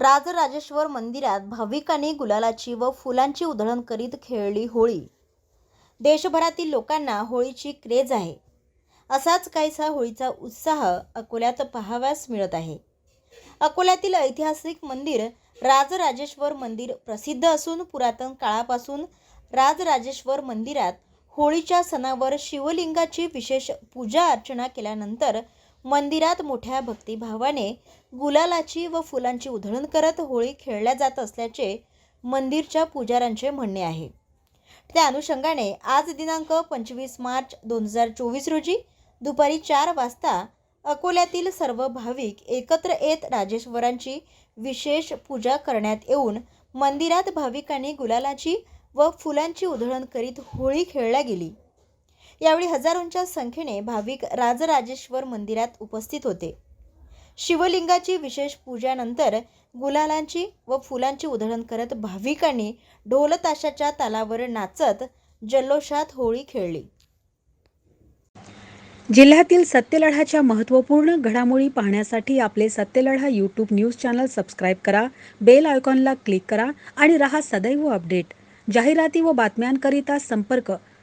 राजराजेश्वर मंदिरात भाविकांनी गुलालाची व फुलांची उधळण करीत खेळली होळी. देशभरातील लोकांना होळीची क्रेज आहे. असाच काहीसा होळीचा उत्साह अकोल्यात पाहाव्यास मिळत आहे. अकोल्यातील ऐतिहासिक मंदिर राजराजेश्वर मंदिर प्रसिद्ध असून पुरातन काळापासून राजराजेश्वर मंदिरात होळीच्या सणावर शिवलिंगाची विशेष पूजा अर्चना केल्यानंतर मंदिरात मोठ्या भक्तिभावाने गुलालाची व फुलांची उधळण करत होळी खेळल्या जात असल्याचे मंदिरच्या पुजाऱ्यांचे म्हणणे आहे. त्या अनुषंगाने आज दिनांक पंचवीस मार्च दोन हजार चोवीस रोजी दुपारी चार वाजता अकोल्यातील सर्व भाविक एकत्र येत राजेश्वरांची विशेष पूजा करण्यात येऊन मंदिरात भाविकांनी गुलालाची व फुलांची उधळण करीत होळी खेळल्या गेली. यावेळी हजारोंच्या संख्येने भाविक राजराजेश्वर मंदिरात उपस्थित होते. शिवलिंगाची विशेष पूजानंतर गुलालांची व फुलांची उधळण करत भाविकांनी ढोलताशाच्या तालावर नाचत जल्लोषात होळी खेळली. जिल्ह्यातील सत्यलढाच्या महत्त्वपूर्ण घडामोडी पाहण्यासाठी आपले Satyaladha YouTube news channel subscribe करा बेल आयकॉनला क्लिक करा आणि रहा सदैव अपडेट जाहिराती व बातम्यांकरिता संपर्क